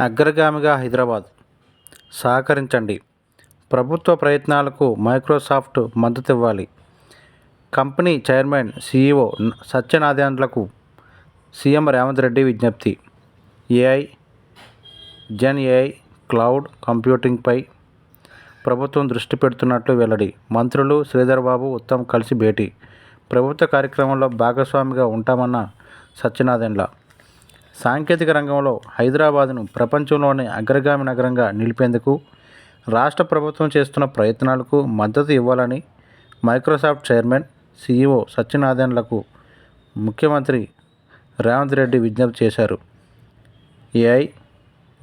అగ్రగామిగా హైదరాబాద్. సహకరించండి. ప్రభుత్వ ప్రయత్నాలకు మైక్రోసాఫ్ట్ మద్దతివ్వాలి కంపెనీ చైర్మన్ సీఈఓ సత్యనాదెండ్లకు సీఎం రేవంత్ రెడ్డి విజ్ఞప్తి. ఏఐ జెన్ ఏఐ క్లౌడ్ కంప్యూటింగ్పై ప్రభుత్వం దృష్టి పెడుతున్నట్లు వెల్లడి. మంత్రులు శ్రీధర్ బాబు ఉత్తమ్ కలిసి భేటీ. ప్రభుత్వ కార్యక్రమంలో భాగస్వామిగా ఉంటామన్న సత్యనాదెండ్ల సాంకేతిక రంగంలో హైదరాబాద్ను ప్రపంచంలోనే అగ్రగామి నగరంగా నిలిపేందుకు రాష్ట్ర ప్రభుత్వం చేస్తున్న ప్రయత్నాలకు మద్దతు ఇవ్వాలని మైక్రోసాఫ్ట్ చైర్మన్ సీఈఓ సత్యనారాయణలకు ముఖ్యమంత్రి రేవంత్ రెడ్డి విజ్ఞప్తి చేశారు. AI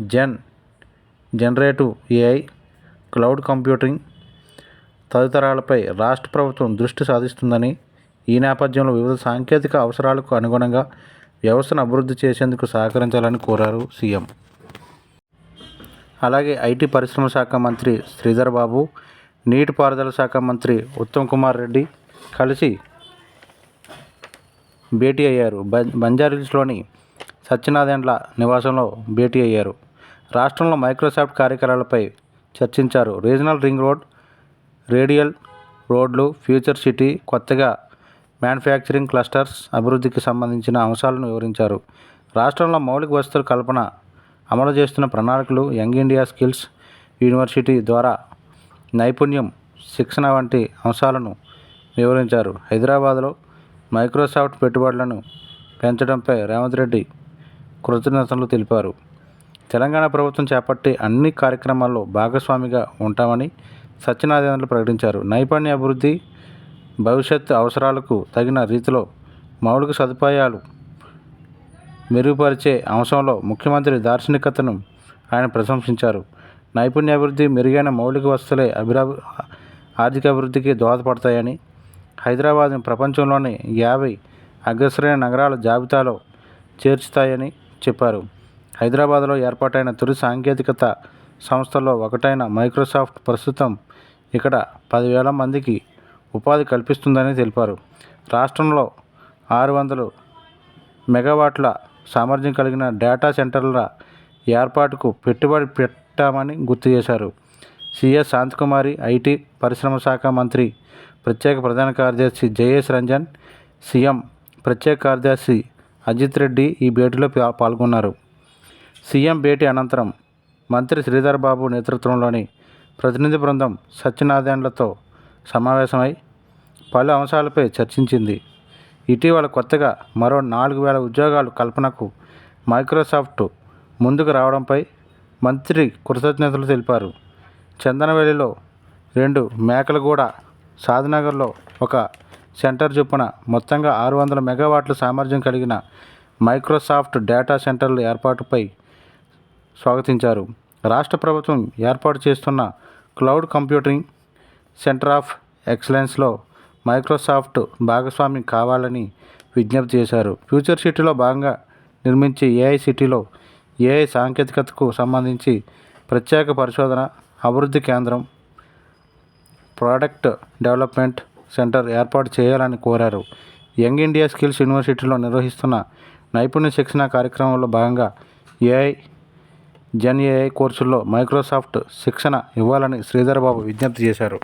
gen generative AI cloud computing తదితరాలపై రాష్ట్ర ప్రభుత్వం దృష్టి సాధిస్తుందని ఈ నేపథ్యంలో వివిధ సాంకేతిక అవసరాలకు అనుగుణంగా వ్యవస్థను అభివృద్ధి చేసేందుకు సహకరించాలని కోరారు సీఎం. అలాగే ఐటీ పరిశ్రమ శాఖ మంత్రి శ్రీధర్ బాబు నీటిపారుదల శాఖ మంత్రి ఉత్తమ్ కుమార్ రెడ్డి కలిసి భేటీ అయ్యారు. బం- బంజారాహిల్స్లోని నివాసంలో భేటీ అయ్యారు. రాష్ట్రంలో మైక్రోసాఫ్ట్ కార్యక్రమాలపై చర్చించారు. రీజనల్ రింగ్ రోడ్ రేడియల్ రోడ్లు ఫ్యూచర్ సిటీ కొత్తగా మ్యానుఫ్యాక్చరింగ్ క్లస్టర్స్ అభివృద్ధికి సంబంధించిన అంశాలను వివరించారు. రాష్ట్రంలో మౌలిక వసతుల కల్పన అమలు చేస్తున్న ప్రణాళికలు యంగ్ ఇండియా స్కిల్స్ యూనివర్సిటీ ద్వారా నైపుణ్యం శిక్షణ వంటి అంశాలను వివరించారు. హైదరాబాద్లో మైక్రోసాఫ్ట్ పెట్టుబడులను పెంచడంపై రేవంత్ రెడ్డి కృతజ్ఞతలు తెలిపారు. తెలంగాణ ప్రభుత్వం చేపట్టే అన్ని కార్యక్రమాల్లో భాగస్వామిగా ఉంటామని సత్యనారాయణలు ప్రకటించారు. నైపుణ్య అభివృద్ధి భవిష్యత్తు అవసరాలకు తగిన రీతిలో మౌలిక సదుపాయాలు మెరుగుపరిచే అంశంలో ముఖ్యమంత్రి దార్శనికతను ఆయన ప్రశంసించారు. నైపుణ్యాభివృద్ధి మెరుగైన మౌలిక వసతులే అభిరా ఆర్థిక అభివృద్ధికి దోహదపడతాయని హైదరాబాద్ను ప్రపంచంలోని యాభై అగ్రశ్రేణి నగరాల జాబితాలో చేర్చుతాయని చెప్పారు. హైదరాబాద్లో ఏర్పాటైన తొలి సాంకేతికత సంస్థల్లో ఒకటైన మైక్రోసాఫ్ట్ ప్రస్తుతం ఇక్కడ పదివేల మందికి ఉపాధి కల్పిస్తుందని తెలిపారు. రాష్ట్రంలో ఆరు వందలు మెగావాట్ల సామర్థ్యం కలిగిన డేటా సెంటర్ల ఏర్పాటుకు పెట్టుబడి పెట్టామని గుర్తు చేశారు. సిఎస్ శాంతకుమారి ఐటీ పరిశ్రమ శాఖ మంత్రి ప్రత్యేక ప్రధాన కార్యదర్శి జయేష్ రంజన్ సీఎం ప్రత్యేక కార్యదర్శి అజిత్ రెడ్డి ఈ భేటీలో పాల్గొన్నారు. సీఎం భేటీ అనంతరం మంత్రి శ్రీధర్ బాబు నేతృత్వంలోని ప్రతినిధి బృందం సత్యనారాయణలతో సమావేశమై పలు అంశాలపై చర్చించింది. ఇటీవల కొత్తగా మరో నాలుగు వేల ఉద్యోగాలు కల్పనకు మైక్రోసాఫ్ట్ ముందుకు రావడంపై మంత్రి కృతజ్ఞతలు తెలిపారు. చందనవెల్లిలో రెండు మేకలగూడ సాధనగర్లో ఒక సెంటర్ చొప్పున మొత్తంగా ఆరు వందల మెగావాట్ల సామర్థ్యం కలిగిన మైక్రోసాఫ్ట్ డేటా సెంటర్ల ఏర్పాటుపై స్వాగతించారు. రాష్ట్ర ప్రభుత్వం ఏర్పాటు చేస్తున్న క్లౌడ్ కంప్యూటింగ్ సెంటర్ ఆఫ్ ఎక్సలెన్స్లో మైక్రోసాఫ్ట్ భాగస్వామ్యం కావాలని విజ్ఞప్తి చేశారు. ఫ్యూచర్ సిటీలో భాగంగా నిర్మించే ఏఐ సిటీలో ఏఐ సాంకేతికతకు సంబంధించి ప్రత్యేక పరిశోధన అభివృద్ధి కేంద్రం ప్రోడక్ట్ డెవలప్మెంట్ సెంటర్ ఏర్పాటు చేయాలని కోరారు. యంగ్ ఇండియా స్కిల్స్ యూనివర్సిటీలో నిర్వహిస్తున్న నైపుణ్య శిక్షణ కార్యక్రమంలో భాగంగా ఏఐ జెన్ ఏఐ కోర్సుల్లో మైక్రోసాఫ్ట్ శిక్షణ ఇవ్వాలని శ్రీధర్బాబు విజ్ఞప్తి చేశారు.